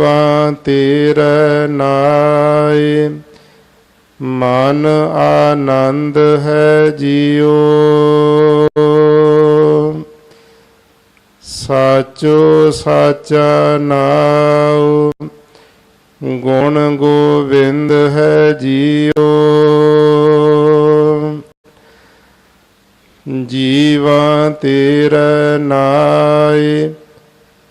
ਜੀਵਾਂ ਤੇਰੇ ਨਾਏ। ਮਨ ਆਨੰਦ ਹੈ ਜੀਓ ਸਾਚੋ ਸਾਚਾ ਨਾਉ। ਗੁਣ ਗੋਬਿੰਦ ਹੈ ਜੀਓ ਜੀਵਾਂ ਤੇਰਾ ਨਾਏ।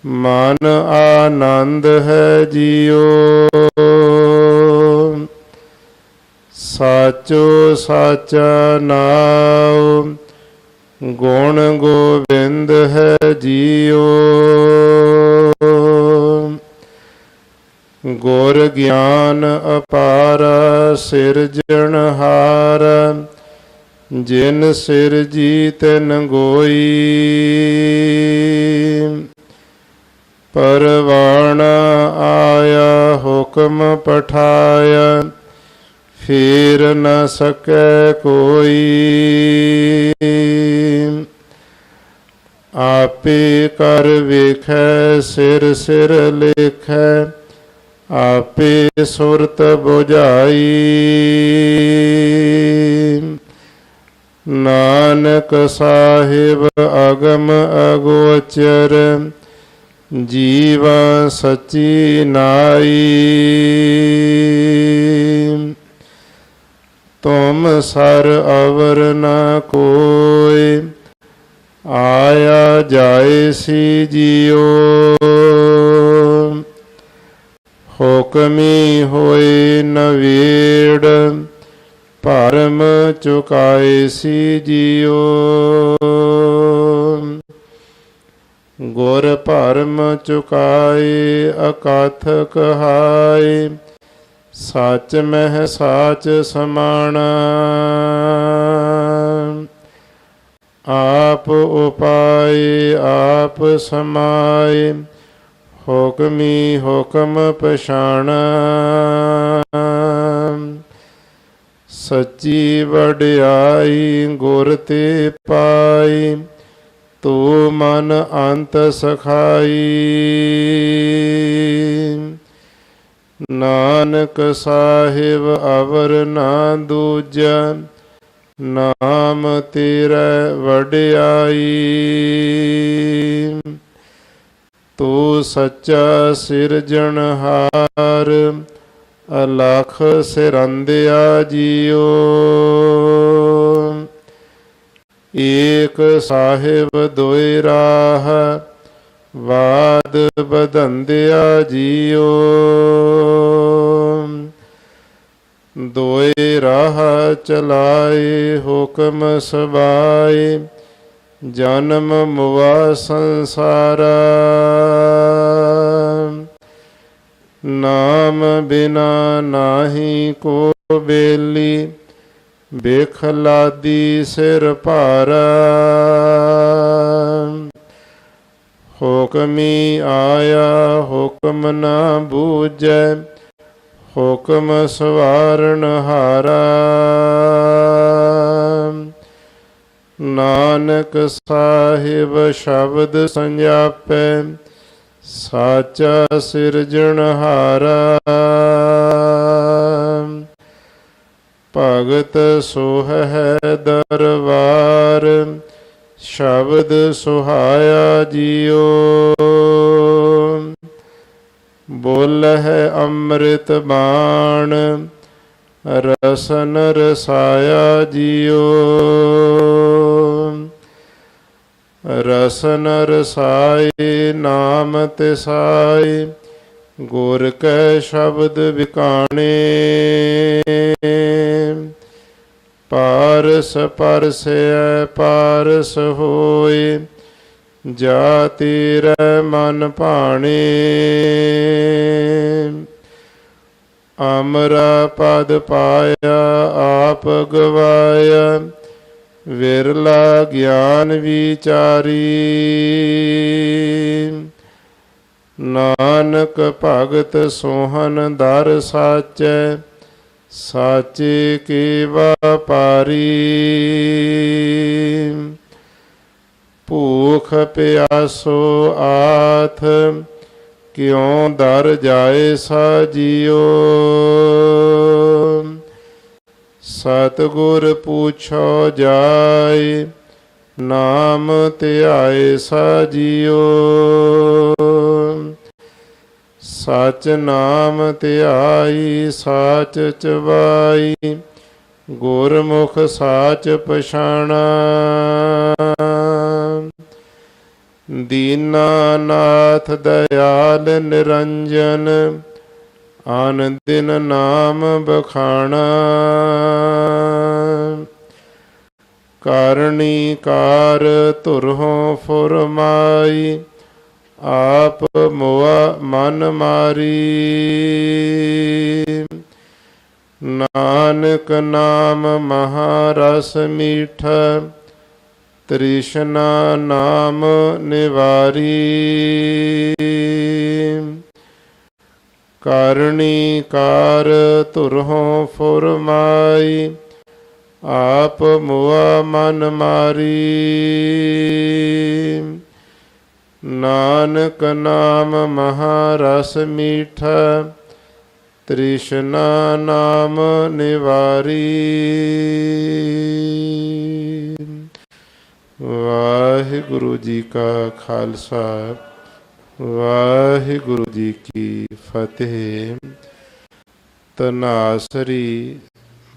ਮਨ ਆਨੰਦ ਹੈ ਜੀਓ। ਸਾਚੋ ਸਾਚਾ ਨਾਉ, ਗੁਣ ਗੋਬਿੰਦ ਹੈ ਜੀਓ। ਗੁਰ ਗਿਆਨ ਅਪਾਰ ਸਿਰਜਣਹਾਰ ਜਿਨ ਸਿਰ ਜੀ ਤਨ ਗੋਈ। ਪਰਵਾਣ ਆਇਆ ਹੁਕਮ ਪਠਾਇਆ, ਫੇਰ ਨ ਸਕੈ ਕੋਈ। ਆਪੇ ਕਰ ਵੇਖੈ, ਸਿਰ ਸਿਰ ਲੇਖੈ, ਆਪੇ ਸੁਰਤ 부ਝਾਈ ਨਾਨਕ ਸਾਹਿਬ ਅਗਮ ਅਗੋਚਰ ਜੀਵਾ ਸਚੀ ਨਾਈ। ਤੁਮ ਸਰ ਅਵਰ ਨ ਕੋਇ ਆਇਆ ਜਾਏ ਸੀ ਜਿਉ ਹੁਕਮੀ ਹੋਏ ਨਵੇੜ ਭਰਮ ਚੁਕਾਏ ਸੀ ਜਿਉ ਗੁਰ ਭਰਮ ਚੁਕਾਏ ਅਕਥ ਕਹਾਏ ਸੱਚ ਮਹਿ ਸਾਚ ਸਮਾਣਾ। ਆਪ ਉਪਾਏ, ਆਪ ਸਮਾਏ, ਹੁਕਮੀ ਹੁਕਮ ਪਛਾਣਾ। ਸੱਚੀ ਵਡਿਆਈ, ਗੁਰ ਤੇ ਪਾਈ ਤੂੰ ਮਨ ਅੰਤ ਸਖਾਈ। ਨਾਨਕ ਸਾਹਿਬ ਅਵਰ ਨਾ ਦੂਜਾ, ਨਾਮ ਤੇਰਾ ਵਡਿਆਈ। ਤੂੰ ਸੱਚਾ ਸਿਰਜਣਹਾਰ ਅਲਖ ਸਿਰੰਦਿਆ ਜੀਓ। ਏਕ ਸਾਹਿਬ ਦੋਇ ਰਾਹ, ਵਾਦ ਬਦੰਦਿਆ ਜੀਓ ਦੋਇ ਰਾਹ ਚਲਾਏ, ਹੁਕਮ ਸਵਾਏ, ਜਨਮ ਮੁਆ ਸੰਸਾਰਾ। ਨਾਮ ਬਿਨਾ ਨਾਹੀ ਕੋ ਬੇਲੀ ਬੇਖਲਾਦੀ ਸਿਰ ਭਾਰਾ। ਹੁਕਮੀ ਆਇਆ ਹੁਕਮ ਨਾ ਬੂਝੈ, ਹੁਕਮ ਸਵਾਰਨ ਹਾਰਾ। ਨਾਨਕ ਸਾਹਿਬ ਸ਼ਬਦ ਸੰਜਾਪੈ, ਸਾਚਾ ਸਿਰਜਣਹਾਰਾ। ਭਗਤ ਸੋਹ ਹੈ ਦਰਬਾਰ, ਸ਼ਬਦ ਸੁਹਾਇਆ ਜੀਓ। ਬੋਲ ਹੈ ਅੰਮ੍ਰਿਤ ਬਾਣ, ਰਸਨ ਰਸਾਇਆ ਜੀਓ। ਰਸਨ ਰਸਾਏ ਨਾਮ ਤਿਸਾਏ ਗੁਰ ਕੈ ਸ਼ਬਦ ਵਿਕਾਣੇ। ਪਾਰਸ ਪਰਸੈ ਪਾਰਸ ਹੋਏ, ਜਾਤੀ ਤੇਰੇ ਮਨ ਭਾਣੇ। ਅਮਰਾ ਪਦ ਪਾਇਆ ਆਪ ਗਵਾਇਆ, ਵਿਰਲਾ ਗਿਆਨ ਵਿਚਾਰੀ। ਨਾਨਕ ਭਗਤ ਸੋਹਨ ਦਰ ਸਾਚੈ, ਸਾਚੇ ਕੀ ਵਪਾਰੀ ਭੂਖ ਪਿਆਸੋ ਆਥ, ਕਿਉ ਦਰ ਜਾਏ ਸਾਜੀਓ। ਸਤਿਗੁਰ ਪੁੱਛੋ ਜਾਏ ਨਾਮ ਧਿਆਏ ਸਾਜੀਓ। ਸਚ ਨਾਮ ਧਿਆਈ, ਸਾਚ ਚਵਾਈ, ਗੁਰਮੁਖ ਸਾਚ ਪਛਾਣਾ। ਦੀਨਾਨਾਥ ਦਇਆਲ ਨਿਰੰਜਨ ਆਨ ਦਿਨ ਨਾਮ ਬਖਾਣਾ। ਕਰਨੀ ਕਾਰ ਧੁਰਹੋਂ ਫੁਰਮਾਈ, ਆਪ ਮੋਆ ਮਨ ਮਾਰੀ। ਨਾਨਕ ਨਾਮ ਮਹਾਰਸ ਮੀਠ, ਤ੍ਰਿਸ਼ਨਾ ਨਾਮ ਨਿਵਾਰੀ। ਕਰਨੀ ਕਾਰ ਧੁਰਹੋਂ ਫੁਰਮਾਈ ਆਪ ਮੁਆ ਮਨ ਮਾਰੀ। ਨਾਨਕ ਨਾਮ ਮਹਾਰਸ ਮੀਠਾ, ਤ੍ਰਿਸ਼ਨਾ ਨਾਮ ਨਿਵਾਰੀ। ਵਾਹਿਗੁਰੂ ਜੀ ਕਾ ਖਾਲਸਾ, ਵਾਹਿਗੁਰੂ ਜੀ ਕੀ ਫਤਿਹ। ਤਨਾਸਰੀ